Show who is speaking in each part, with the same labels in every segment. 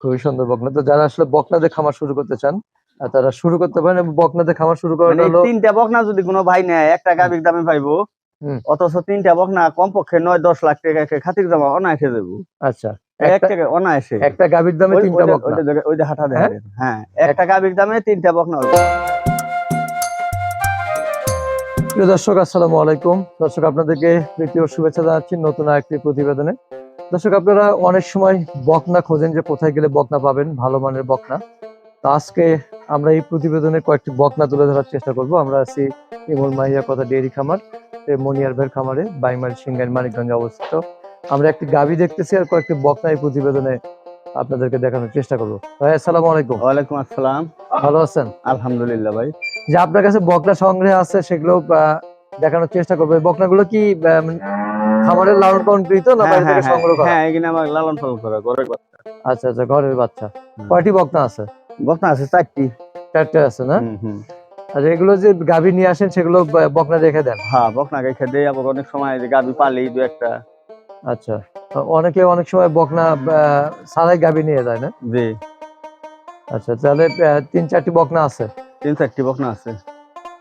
Speaker 1: খুবই সুন্দর বকনা। তো যারা আসলে বকনাদের খামার শুরু করতে চান তারা শুরু করতে পারেন এবং বকনাদের খামার শুরু করাটা
Speaker 2: মানে
Speaker 1: হলো
Speaker 2: তিনটা বকনা যদি কোনো ভাই নেয় একটা গাভীর দামে পাইবো অথচ তিনটা বকনা কমপক্ষে নয় দশ লাখ টাকা খাতির জমা অনায়াসে দেবো।
Speaker 1: আচ্ছা।
Speaker 2: অনায়াসে।
Speaker 1: একটা দামে
Speaker 2: ওই-
Speaker 1: তিনটা বকনা।
Speaker 2: দেখে- হাঁটা
Speaker 1: হ্যাঁ?
Speaker 2: দেখেন। হ্যাঁ একটা গাভীর দামে তিনটা বকনা হবে
Speaker 1: প্রিয় দর্শক আসসালামু আলাইকুম। দর্শক আপনাদেরকে তৃতীয় শুভেচ্ছা জানাচ্ছি নতুন আরেকটি প্রতিবেদনে। দর্শক আপনারা অনেক সময় বকনা খোঁজেন যে কোথায় গেলে বকনা পাবেন ভালো মানের বকনা। তো আজকে আমরা এই প্রতিবেদনে কয়েকটি বকনা তুলে ধরার চেষ্টা করব। আমরা আছি ইমল মাহিয়া কথা ডেয়ারি খামার মনিয়ার ভের খামারে বাইমারি সিঙ্গাইর মানিকগঞ্জে অবস্থিত। আমরা একটি গাভী দেখতেছি আর কয়েকটি বকনা এই প্রতিবেদনে আপনাদেরকে দেখানোর চেষ্টা করব। ভাই আসসালামু আলাইকুম।
Speaker 2: ওয়ালাইকুম আসসালাম।
Speaker 1: ভালো আছেন?
Speaker 2: আলহামদুলিল্লাহ ভাই।
Speaker 1: যে আপনার কাছে বকনা সংগ্রহ আছে সেগুলো আহ, দেখানোর চেষ্টা করব। বকনাগুলো কি মানে লালন পালন কৃত না
Speaker 2: হ্যাঁ
Speaker 1: বাইরে
Speaker 2: হ্যাঁ
Speaker 1: থেকে সংগ্রহ করা?
Speaker 2: হ্যাঁ এখানে আমার লালন পালন করা ঘরের বাচ্চা।
Speaker 1: আচ্ছা আচ্ছা ঘরের বাচ্চা। কয়টি বকনা আছে?
Speaker 2: বকনা আছে চারটি।
Speaker 1: চারটে আছে না। আচ্ছা এগুলো যে গাভী নিয়ে আসেন সেগুলো বকনা রেখে দেন?
Speaker 2: হ্যাঁ বকনা রেখে দেয় আবার অনেক সময় যে গাভী পালি দু একটা।
Speaker 1: আচ্ছা অনেকে অনেক সময় বকনা সারাই গাভী নিয়ে যায় না?
Speaker 2: জি।
Speaker 1: আচ্ছা তাহলে তিন চারটি বকনা আছে?
Speaker 2: তিন চারটি বকনা আছে।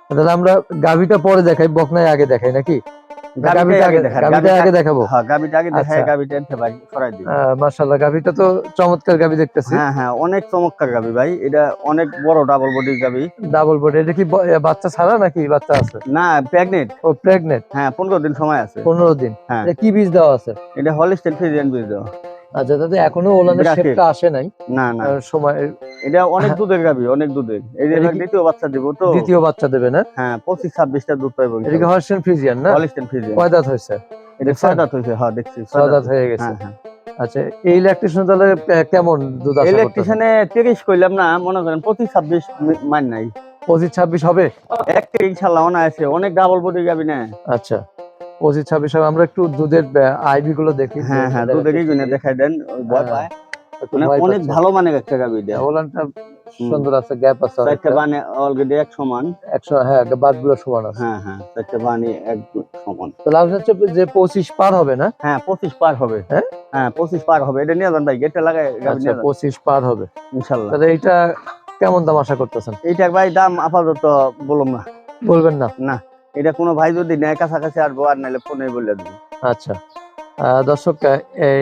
Speaker 1: তাহলে আমরা গাভীটা পরে দেখাই বকনাই আগে দেখাই নাকি?
Speaker 2: হ্যাঁ দেখায়
Speaker 1: আচ্ছা। তো চমৎকার দেখতেছি।
Speaker 2: হ্যাঁ হ্যাঁ অনেক চমৎকার গাবি ভাই। এটা অনেক বড় ডাবল বডির গাবি।
Speaker 1: ডাবল বডি এটা কি বাচ্চা ছাড়া নাকি বাচ্চা আছে?
Speaker 2: না প্রেগনেন্ট
Speaker 1: ও প্রেগনেন্ট
Speaker 2: হ্যাঁ পনেরো দিন সময় আছে।
Speaker 1: পনেরো দিন।
Speaker 2: হ্যাঁ।
Speaker 1: কি বীজ দেওয়া আছে?
Speaker 2: এটা হলিস্টেন ফ্রিজিয়ান বীজ দেওয়া।
Speaker 1: আচ্ছা তাতে এখনও ওলানের শেপটা আসে নাই।
Speaker 2: না না।
Speaker 1: সময়
Speaker 2: এটা অনেক দুধের গাভী অনেক দুধের। এই যে দ্বিতীয় বাচ্চা দিব তো?
Speaker 1: দ্বিতীয় বাচ্চা দেবে না?
Speaker 2: হ্যাঁ পঁচিশ ছাব্বিশটা দুধ পাইব
Speaker 1: এটা হর্ষেন ফ্রিজিয়ান না?
Speaker 2: হলিস্টেন ফ্রিজিয়ান
Speaker 1: কয় দাঁত হয়েছে?
Speaker 2: এটা ছয় দাঁত হয়েছে হ্যাঁ দেখছি ছয় দাঁত।
Speaker 1: হয়ে গেছে।
Speaker 2: হ্যাঁ হ্যাঁ।
Speaker 1: আচ্ছা এই ইলেকট্রিশিয়ান তাহলে কেমন দুধ আশা?
Speaker 2: ইলেকট্রিশিয়ানে তিরিশ কইলাম না মনে করেন পঁচিশ ছাব্বিশ মি- মান নাই।
Speaker 1: পঁচিশ ছাব্বিশ হবে?
Speaker 2: এক ইনশাল্লাহ অনা আছে অনেক ডাবল বডি গাভী না।
Speaker 1: আচ্ছা। পঁচিশ ছাব্বিশ হবে আমরা একটু দুধের আইবি গুলো দেখি
Speaker 2: হ্যাঁ হ্যাঁ দুধের গুনে দেখাই দেন ভয়
Speaker 1: হ্যাঁ,
Speaker 2: পায়।
Speaker 1: একটু
Speaker 2: মানে অনেক ভালো মানের একটা গাভী দেয়
Speaker 1: ওলানটা সুন্দর আছে গ্যাপ আছে
Speaker 2: চারটা বানে অলরেডি এক সমান।
Speaker 1: একশো হ্যাঁ বাদগুলো সমান আছে।
Speaker 2: হ্যাঁ হ্যাঁ চারটা বানি এক সমান।
Speaker 1: তাহলে আপনার হচ্ছে যে পঁচিশ পার হবে না?
Speaker 2: হ্যাঁ পঁচিশ পার হবে।
Speaker 1: হ্যাঁ?
Speaker 2: হ্যাঁ পঁচিশ পার হবে এটা নিয়ে যান ভাই গেটে লাগাই
Speaker 1: আচ্ছা পঁচিশ পার হবে।
Speaker 2: ইনশাল্লাহ।
Speaker 1: তাহলে এইটা কেমন দাম আশা করতেছেন?
Speaker 2: এইটা ভাই দাম আপাতত বলুন না।
Speaker 1: বলবেন না।
Speaker 2: না। এটা কোনো ভাই যদি নেয় কাছাকাছি আসব আর নাহলে ফোনে বলে দেবো।
Speaker 1: আচ্ছা। দর্শক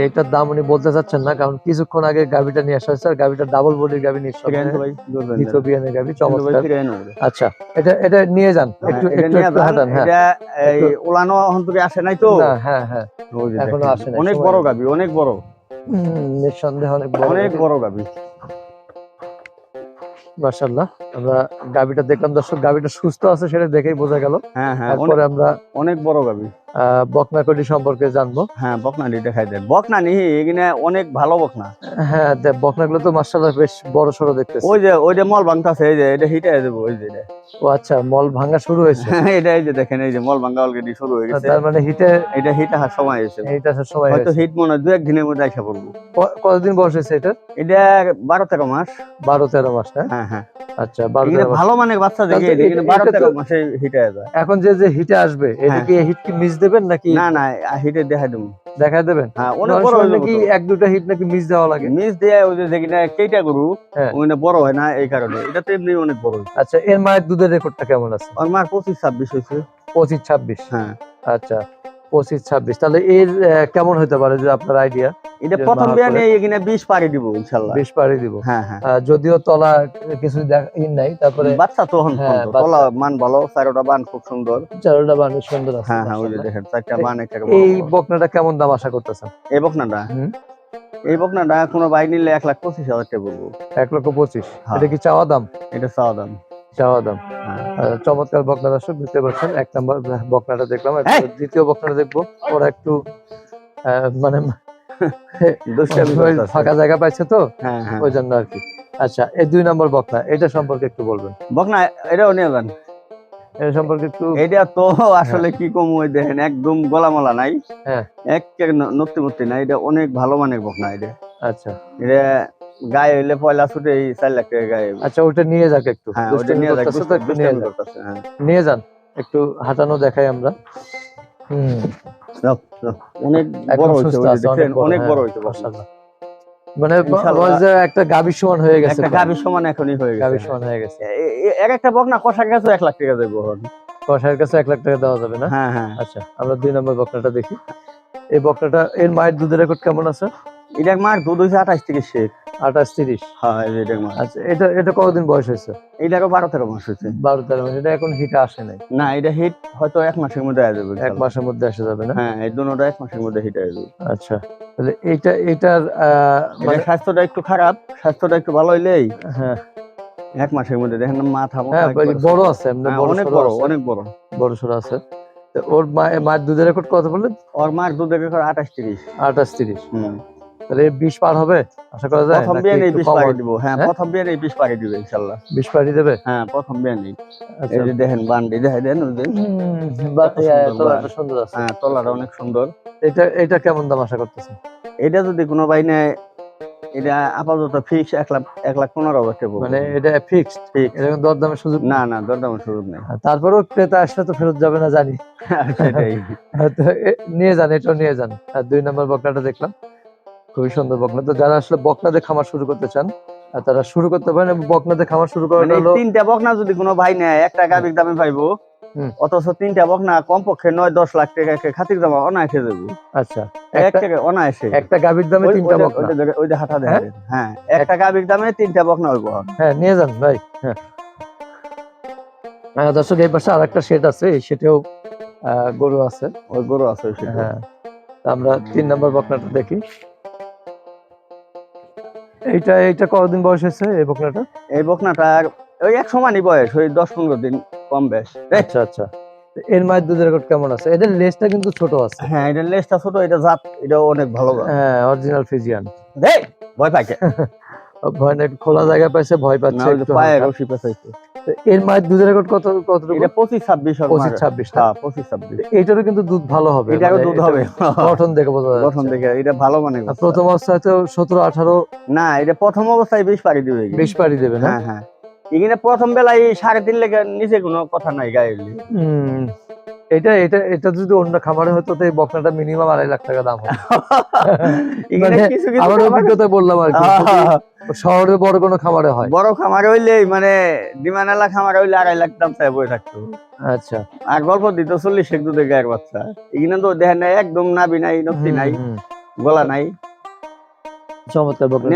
Speaker 1: এটার দাম উনি বলতে চাচ্ছেন না কারণ কিছুক্ষণ আগে গাভিটা নিয়ে আসা হয়েছে আর গাভিটা ডাবল বডির গাভি নিয়ে গাভি। চমৎকার। আচ্ছা এটা এটা নিয়ে যান
Speaker 2: হ্যাঁ,
Speaker 1: একটু একটু হাঁটান হ্যাঁ।
Speaker 2: এটা এই
Speaker 1: একটু-
Speaker 2: আসে নাই তো?
Speaker 1: হ্যাঁ হ্যাঁ।
Speaker 2: এখনও
Speaker 1: আসে
Speaker 2: অনেক বড়। গাবি অনেক বড়।
Speaker 1: নিঃসন্দেহে অনেক বড়
Speaker 2: অনেক বড় গাবি
Speaker 1: মাশাআল্লাহ। আমরা গাভিটা দেখলাম দর্শক গাভিটা সুস্থ আছে সেটা দেখেই বোঝা গেল।
Speaker 2: হ্যাঁ হ্যাঁ
Speaker 1: তারপরে আমরা
Speaker 2: অনেক বড় গাবি
Speaker 1: বকনাকড়ি সম্পর্কে জানব।
Speaker 2: হ্যাঁ বকনানি দেখাই দেন। বকনানি এখানে অনেক ভালো বকনা।
Speaker 1: হ্যাঁ বকনাগুলো তো মাশাআল্লাহ বেশ বড় সড়ো দেখতেছি।
Speaker 2: ওই যে ওই যে মল ভাঙতাছে এই যে এটা হিটে দেবো ওই যে
Speaker 1: ও আচ্ছা মল ভাঙা শুরু হয়েছে?
Speaker 2: এটা এই যে দেখেন এই যে মল ভাঙা অলরেডি শুরু হয়ে গেছে।
Speaker 1: তার মানে হিটে
Speaker 2: এটা হিট আসার সময় এসে
Speaker 1: এইটা সময়
Speaker 2: হয়তো হিট মনে হয় দু এক দিনের মধ্যে পড়ব।
Speaker 1: কতদিন বয়স হয়েছে এটা
Speaker 2: এটা বারো তেরো মাস।
Speaker 1: বারো তেরো মাস
Speaker 2: হ্যাঁ হ্যাঁ।
Speaker 1: আচ্ছা
Speaker 2: ভালো মানের বাচ্চা দেখে বারো তেরো মাসে হিটে যায়।
Speaker 1: এখন যে যে হিটে আসবে
Speaker 2: হ্যাঁ।
Speaker 1: হিট কি মিস দেবেন নাকি?
Speaker 2: না না হিটে দেখা দেবো।
Speaker 1: দেখা দেবেন?
Speaker 2: হ্যাঁ অনেক বড়
Speaker 1: নাকি এক দুটা হিট নাকি মিস দেওয়া লাগে?
Speaker 2: মিস দিয়ে ওই যে যেখানে কেইটা গরু
Speaker 1: হ্যাঁ।
Speaker 2: ওখানে বড় হয় না এই কারণে। এটা তো এমনি অনেক বড়।
Speaker 1: আচ্ছা এর মায়ের দুধের রেকর্ডটা কেমন আছে?
Speaker 2: আর মার পঁচিশ ছাব্বিশ হয়েছে।
Speaker 1: পঁচিশ ছাব্বিশ?
Speaker 2: হ্যাঁ।
Speaker 1: আচ্ছা। পঁচিশ ছাব্বিশ। তাহলে এর কেমন হতে পারে যে আপনার আইডিয়া
Speaker 2: এটা প্রথম বিয়ানে এখানে বিশ পাড়ি দিব ইনশাল্লাহ।
Speaker 1: বেশ পাড়ি দিব।
Speaker 2: হ্যাঁ হ্যাঁ।
Speaker 1: যদিও তলা কিছু নাই তারপরে
Speaker 2: বাচ্চা
Speaker 1: হ্যাঁ।
Speaker 2: তলা মান ভালো চারোটা বান খুব সুন্দর।
Speaker 1: চারোটা বানি সুন্দর আছে
Speaker 2: হ্যাঁ হ্যাঁ ওই দেখেন চারটা বান একটা
Speaker 1: এই বকনাটা কেমন দাম আশা করতেছেন?
Speaker 2: এই বকনাটা। এই বকনাটা কোনো বাই নিলে এক লাখ পঁচিশ হাজার টাকা বলব।
Speaker 1: এক লক্ষ পঁচিশ।
Speaker 2: হ্যাঁ।
Speaker 1: এটা কি চাওয়া দাম?
Speaker 2: এটা চাওয়া দাম।
Speaker 1: চাওয়া দাম।
Speaker 2: হ্যাঁ।
Speaker 1: চমৎকার বকনা দর্শক বুঝতে পারছেন? এক নম্বর বকনাটা দেখলাম। দ্বিতীয় বকনাটা দেখব। ওরা একটু মানে ফাঁকা জায়গা পাইছে তো?
Speaker 2: হ্যাঁ হ্যাঁ।
Speaker 1: ওই জন্য আর কি আচ্ছা এই দুই নম্বর বকনা এটা সম্পর্কে একটু বলবেন।
Speaker 2: বকনা এটাও নিয়ে যান।
Speaker 1: এটা সম্পর্কে একটু
Speaker 2: এটা তো আসলে কি কম ওই দেখেন একদম গলামলা নাই।
Speaker 1: হ্যাঁ।
Speaker 2: এক নত্তি মত্তি নাই এটা অনেক ভালো মানের বকনা এটা।
Speaker 1: আচ্ছা।
Speaker 2: এটা গায়ে হইলে পয়লা ছুটে এই চার লাখ টাকা গায়ে
Speaker 1: আচ্ছা ওটা নিয়ে যাক একটু।
Speaker 2: হ্যাঁ ওটা নিয়ে যাক
Speaker 1: নিয়ে
Speaker 2: হ্যাঁ।
Speaker 1: নিয়ে যান একটু হাঁটানো দেখাই আমরা। হুম।
Speaker 2: অনেক বড় হয়েছে
Speaker 1: অনেক বড়, হ্যাঁ,
Speaker 2: বড় হয়েছে
Speaker 1: মাশাআল্লাহ। মানে একটা সমান হয়ে গেছে
Speaker 2: একটা সমান এখনই হয়ে
Speaker 1: সমান হয়ে গেছে।
Speaker 2: এক একটা বকনা এক লাখ টাকা দেবো।
Speaker 1: কষাইয়ের কাছে এক লাখ টাকা দেওয়া যাবে না?
Speaker 2: হ্যাঁ হ্যাঁ।
Speaker 1: আচ্ছা আমরা দুই নম্বর বকনাটা দেখি। এই বকনাটা এর মায়ের দুধের রেকর্ড কেমন আছে?
Speaker 2: এটা মার দুধ হয়েছে আঠাশ থেকে শেখ।
Speaker 1: আঠাশ তিরিশ।
Speaker 2: হ্যাঁ এটা
Speaker 1: আচ্ছা এটা এটা কতদিন বয়স হয়েছে?
Speaker 2: এইটারও বারো তেরো মাস হয়েছে।
Speaker 1: বারো তেরো মাস এটা এখন হিটে আসে নাই?
Speaker 2: না এটা হিট হয়তো এক মাসের মধ্যে আসবে
Speaker 1: এক মাসের মধ্যে আসে যাবে না?
Speaker 2: হ্যাঁ এই দুটোটা এক মাসের মধ্যে হিট আসবে।
Speaker 1: আচ্ছা তাহলে এইটা এইটার আহ, মানে
Speaker 2: স্বাস্থ্যটা একটু খারাপ স্বাস্থ্যটা একটু ভালো হইলেই
Speaker 1: হ্যাঁ।
Speaker 2: এক মাসের মধ্যে দেখেন মাথা
Speaker 1: হ্যাঁ
Speaker 2: একবারে-
Speaker 1: বড় আছে
Speaker 2: হ্যাঁ, অনেক বড় অনেক বড়।
Speaker 1: বড় সড়ো আছে। ওর মায়ের মায়ের দুধের রেকর্ড কত বললেন?
Speaker 2: ওর মার দুধের রেকর্ড আঠাশ তিরিশ।
Speaker 1: আঠাশ তিরিশ।
Speaker 2: হুম।
Speaker 1: তাহলে বিশ পার হবে? আশা করা যায়?
Speaker 2: প্রথম বিয়ে নেই
Speaker 1: একটু
Speaker 2: বিশ
Speaker 1: কম
Speaker 2: পাড়ি
Speaker 1: হবে?
Speaker 2: দিব। হ্যাঁ
Speaker 1: হ্যাঁ?
Speaker 2: প্রথম বিয়ে নেই বিশ পাড়ি দিবে ইনশাল্লাহ।
Speaker 1: বিশ পাড়ি দেবে?
Speaker 2: হ্যাঁ প্রথম বিয়ে নেই।
Speaker 1: আচ্ছা।
Speaker 2: এই যে দেখেন বান্ডি দেখে দেন ওই
Speaker 1: হ্যাঁ,
Speaker 2: সুন্দর
Speaker 1: তলাটা সুন্দর আছে।
Speaker 2: হ্যাঁ তলাটা অনেক সুন্দর।
Speaker 1: এটা এটা কেমন দাম আশা করতেছেন?
Speaker 2: এটা যদি কোনো ভাই নেয় এটা আপাতত ফিক্স এক লাখ এক লাখ পনেরো হাজার
Speaker 1: মানে এটা ফিক্সড। এটা কোনো দরদামের সুযোগ?
Speaker 2: না না দরদামের সুযোগ নেই।
Speaker 1: তারপরেও ক্রেতা আসলে তো ফেরত যাবে না জানি। নিয়ে যান এটাও নিয়ে যান। আর দুই নম্বর বকনাটা দেখলাম। খুবই সুন্দর বকনা। তো যারা আসলে বকনাতে খামার শুরু করতে চান তারা শুরু করতে পারেন এবং বকনাতে খামার শুরু
Speaker 2: মানে
Speaker 1: করাটা হলো
Speaker 2: তিনটা বকনা যদি কোনো ভাই নেয় একটা গাবির দামে পাইবো। অথচ তিনটা বকনা কমপক্ষে নয় দশ লাখ টাকা খাতির দাম অনায়াসে দেবো।
Speaker 1: আচ্ছা।
Speaker 2: এক
Speaker 1: একটা
Speaker 2: টাকা অনায়াসে
Speaker 1: একটা গাভীর দামে তিনটা বকনা।
Speaker 2: ওই হাঁটা
Speaker 1: হ্যাঁ?
Speaker 2: দেখেন। হ্যাঁ একটা গাবির দামে তিনটা বকনা হইব।
Speaker 1: হ্যাঁ নিয়ে যান ভাই হ্যাঁ। দর্শক এই পাশে আরেকটা শেড আছে আহ, গরু আছে।
Speaker 2: ওই গরু আছে
Speaker 1: হ্যাঁ। আমরা তিন নম্বর বকনাটা দেখি। এইটা এইটা কতদিন বয়স হয়েছে এই বকনাটা?
Speaker 2: এই বকনাটার ওই এক সমানই বয়স ওই দশ পনেরো দিন কম বেশ।
Speaker 1: আচ্ছা আচ্ছা। এর মায়ের দুধের রেকর্ড কেমন আছে? এদের লেজটা কিন্তু ছোট আছে।
Speaker 2: হ্যাঁ এটা লেজটা ছোট এটা জাত এটা অনেক ভালো
Speaker 1: হ্যাঁ অরিজিনাল ফিজিয়ান
Speaker 2: দেখ ভয় পাইছে।
Speaker 1: ভয় না খোলা জায়গা পাইছে ভয় পাচ্ছে
Speaker 2: পায়ে রশি পেঁচাইছে
Speaker 1: তো এর মায়ের দুধের রেকর্ড কত কত
Speaker 2: এটা পঁচিশ ছাব্বিশ হবে
Speaker 1: পঁচিশ
Speaker 2: মার।
Speaker 1: ছাব্বিশ
Speaker 2: হ্যাঁ পঁচিশ ছাব্বিশ।
Speaker 1: এটারও কিন্তু দুধ ভালো হবে
Speaker 2: এটারও
Speaker 1: মানে
Speaker 2: দুধ হবে।
Speaker 1: গঠন দেখে বোঝা যাচ্ছে।
Speaker 2: গঠন দেখে এটা ভালো মানে
Speaker 1: প্রথম অবস্থায় তো সতেরো আঠারো?
Speaker 2: না এটা প্রথম অবস্থায় বিশ পাড়ি দিবে এগুলো।
Speaker 1: বিশ পাড়ি দেবে না?
Speaker 2: হ্যাঁ হ্যাঁ। এখানে প্রথম বেলায় সাড়ে তিন লেগে নিচে কোনো কথা নাই গায়ে
Speaker 1: হুম, এটা এটা এটা যদি অন্য খামারে হতো তো এই বকনাটা মিনিমাম আড়াই লাখ টাকা দাম মানে আমার অভিজ্ঞতা বললাম আর কি শহরে বড় কোনো খামারে হয়।
Speaker 2: বড় খামার হইলে মানে ডিমানালা খামার হইলে আড়াই লাখ দাম চাই বই থাকতো।
Speaker 1: আচ্ছা।
Speaker 2: আর গল্প দিত চল্লিশ এক দুধে গায়ের বাচ্চা। এখানে তো দেখেন নাই একদম নাবি নাই নক্তি নাই। গলা নাই।
Speaker 1: চমৎকার বকনা।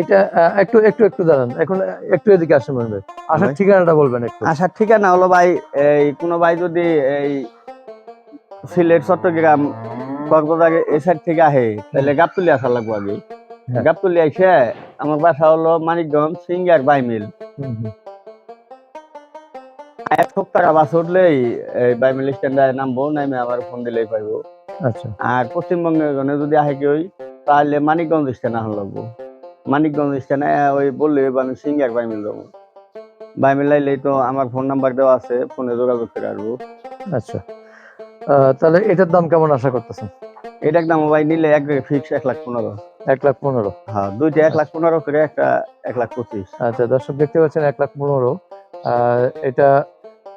Speaker 1: এটা একটু একটু একটু দাঁড়ান। এখন একটু এদিকে আসেন মনে আসার। ঠিকানাটা বলবেন একটু।
Speaker 2: আসার ঠিকানা হলো ভাই এই কোনো ভাই যদি এই সিলেট চট্টগ্রাম কক্সবাজার এই সাইড থেকে আহে তাহলে গাবতলি আসা লাগবো আগে।
Speaker 1: হ্যাঁ।
Speaker 2: গাবতলি আইসে আমার বাসা হলো মানিকগঞ্জ সিঙ্গার বাইমিল। এক সপ্তাহ বাস উঠলেই এই বাইমিল স্ট্যান্ডে নামবো নামে আবার ফোন দিলেই পাইবো।
Speaker 1: আচ্ছা।
Speaker 2: আর পশ্চিমবঙ্গের যদি আহে কেউ তাহলে মানিকগঞ্জ স্ট্যান্ড আহ লাগবো। মানিকগঞ্জ স্ট্যান্ডে ওই বললে আমি সিঙ্গার বাইমিল যাব বাইমিল আইলেই তো আমার ফোন নাম্বার দেওয়া আছে ফোনে যোগাযোগ করে আসব।
Speaker 1: আচ্ছা। তাহলে এটার দাম কেমন আশা করতেছেন?
Speaker 2: এটা একদম ভাই নিলে এক ফিক্স এক লাখ পনেরো।
Speaker 1: এক লাখ পনেরো?
Speaker 2: হ্যাঁ দুইটা এক লাখ পনেরো করে একটা এক লাখ পঁচিশ।
Speaker 1: আচ্ছা দর্শক দেখতে পাচ্ছেন এক লাখ পনেরো। এটা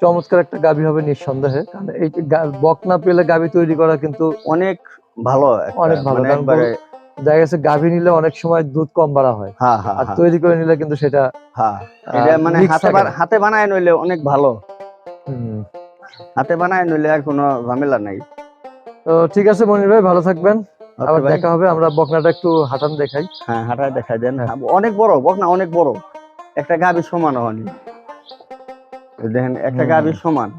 Speaker 1: চমৎকার একটা গাভী হবে নিঃসন্দেহে। কারণ এই গা- বকনা পেলে গাভী তৈরি করা কিন্তু
Speaker 2: অনেক ভালো
Speaker 1: অনেক ভালো,
Speaker 2: মানে
Speaker 1: দেখা গেছে গাভী নিলে অনেক সময় দুধ কম বাড়া হয়। আর তৈরি করে নিলে কিন্তু সেটা
Speaker 2: মানে হাতে বানায় নইলে অনেক ভালো। হাতে বানায় নইলে আর কোনো ঝামেলা নাই।
Speaker 1: তো ঠিক আছে মনির ভাই ভালো থাকবেন। আবার দেখা হবে আমরা বকনাটা একটু হাঁটান দেখাই।
Speaker 2: হ্যাঁ হাঁটায় দেখা দেন।
Speaker 1: হ্যাঁ।
Speaker 2: অনেক বড় বক না অনেক বড়। একটা গাভীর সমান হয়নি। দেখেন একটা। গাভীর সমান।